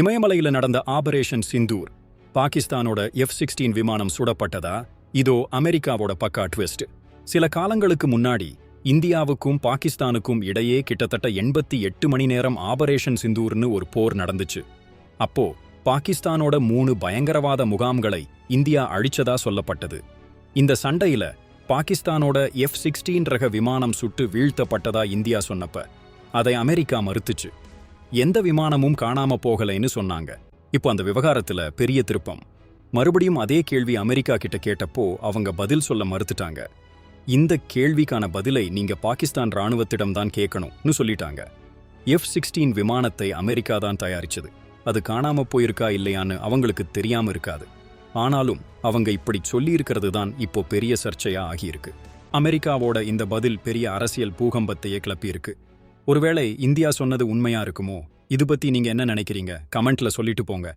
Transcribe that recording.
இமயமலையில நடந்த ஆபரேஷன் சிந்தூர் பாகிஸ்தானோட F sixteen விமானம் சுடப்பட்டதா? இதோ அமெரிக்காவோட பக்கா ட்விஸ்ட். சில காலங்களுக்கு முன்னாடி இந்தியாவுக்கும் பாகிஸ்தானுக்கும் இடையே கிட்டத்தட்ட எண்பத்தி எட்டு மணி நேரம் ஆபரேஷன் சிந்தூர்னு ஒரு போர் நடந்துச்சு. அப்போ பாகிஸ்தானோட மூணு பயங்கரவாத முகாம்களை இந்தியா அழிச்சதா சொல்லப்பட்டது. இந்த சண்டையில பாகிஸ்தானோட எஃப் சிக்ஸ்டீன் ரக விமானம் சுட்டு வீழ்த்தப்பட்டதா இந்தியா சொன்னப்ப அதை அமெரிக்கா மறுத்துச்சு. எந்த விமானமும் காணாம போகலைன்னு சொன்னாங்க. இப்போ அந்த விவகாரத்துல பெரிய திருப்பம். மறுபடியும் அதே கேள்வி அமெரிக்கா கிட்ட கேட்டப்போ அவங்க பதில் சொல்ல மறுத்துட்டாங்க. இந்த கேள்விக்கான பதிலை நீங்க பாகிஸ்தான் ராணுவத்திடம் தான் கேட்கணும்னு சொல்லிட்டாங்க. எஃப் சிக்ஸ்டீன் விமானத்தை அமெரிக்கா தான் தயாரிச்சது. அது காணாம போயிருக்கா இல்லையான்னு அவங்களுக்கு தெரியாம இருக்காது. ஆனாலும் அவங்க இப்படி சொல்லியிருக்கிறது தான் இப்போ பெரிய சர்ச்சையா ஆகியிருக்கு. அமெரிக்காவோட இந்த பதில் பெரிய அரசியல் பூகம்பத்தையே கிளப்பியிருக்கு. ஒருவேளை இந்தியா சொன்னது உண்மையா இருக்குமோ? இது பத்தி நீங்க என்ன நினைக்கிறீங்க? கமெண்ட்ல சொல்லிட்டு போங்க.